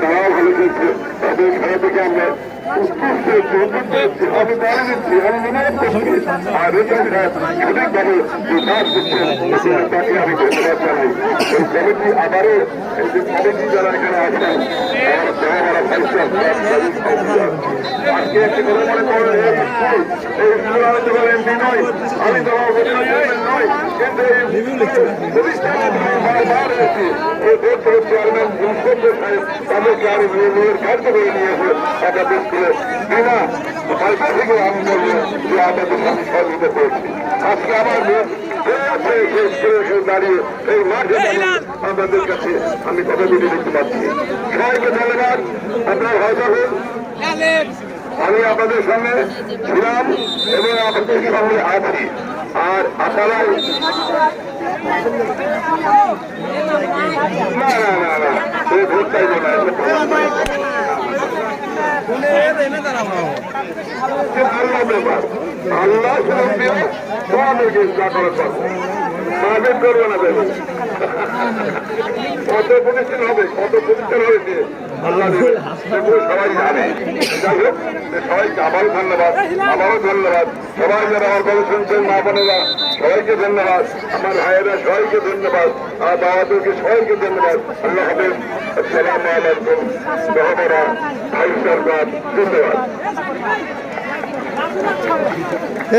তারাও ভালো খেলছে তাদের খেলা আমরা উৎকৃষ্ট যোগ্য আমি বলে দিচ্ছি আমি মনে করছি আর রেজাল সঠিকভাবে যে কাজ করছেন তাকে আমি ধন্যবাদ জানাই এই কমিটি আবারও এই যে কমিটি যারা এখানে ফাইসার আজকে একটি কথা মনে করেন এই স্কুল এই স্কুল আমি তো এমপি আমি তো নয় কিন্তু এই প্রতিষ্ঠানে বারবার এসেছি এই ইন্সপেক্টর সাহেব তাদেরকে আমি নিজের কার্য করে নিয়েছে আমাদের স্কুলে বিনা পয়সা থেকে আমি বলব যে আমাদের সহযোগিতা করেছি আজকে আমার দাঁড়িয়ে এই মাঠে আমাদের কাছে আমি কথা দিতে দেখতে পাচ্ছি সবাইকে ধন্যবাদ আপনার হয়তো আমি আপনাদের সঙ্গে ছিলাম এবং আপনাদের সঙ্গে আছি আর আপনারা না না না না আল্লাহ ব্যাপার আল্লাহ কত প্রতিষ্ঠান হবে কত প্রতিষ্ঠান হয়েছে সবাই জানে। সবাইকে আবারও ধন্যবাদ আবারও ধন্যবাদ। সবাই যারা আমার কথা শুনছেন, মা বোনেরা। সবাইকে ধন্যবাদ। আমার ভাইয়েরা সবাইকে ধন্যবাদ। আর বাবাদেরকে সবাইকে ধন্যবাদ। আল্লাহ হাফেজ। আসসালামু আলাইকুম। রহমরা ভাই সরকার, ধন্যবাদ।